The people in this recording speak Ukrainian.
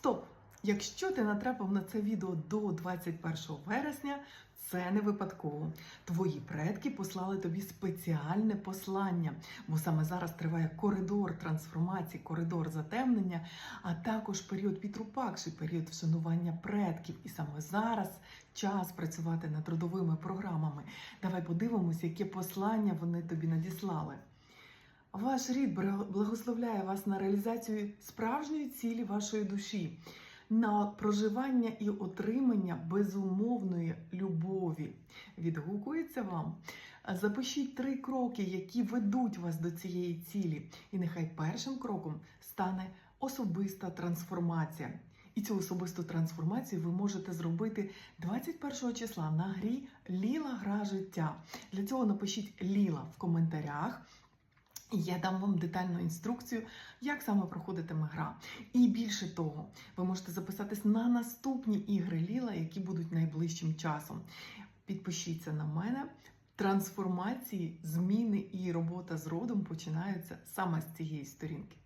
Стоп! Якщо ти натрапив на це відео до 21 вересня, це не випадково. Твої предки послали тобі спеціальне послання, бо саме зараз триває коридор трансформації, коридор затемнення, а також період Пітрупакші, період вшанування предків. І саме зараз час працювати над родовими програмами. Давай подивимося, яке послання вони тобі надіслали. Ваш рід благословляє вас на реалізацію справжньої цілі вашої душі, на проживання і отримання безумовної любові. Відгукується вам? Запишіть три кроки, які ведуть вас до цієї цілі, і нехай першим кроком стане особиста трансформація. І цю особисту трансформацію ви можете зробити 21 числа на грі Ліла Гра життя. Для цього напишіть Ліла в коментарях. Я дам вам детальну інструкцію, як саме проходитиме гра. І більше того, ви можете записатись на наступні ігри Ліла, які будуть найближчим часом. Підпишіться на мене. Трансформації, зміни і робота з родом починаються саме з цієї сторінки.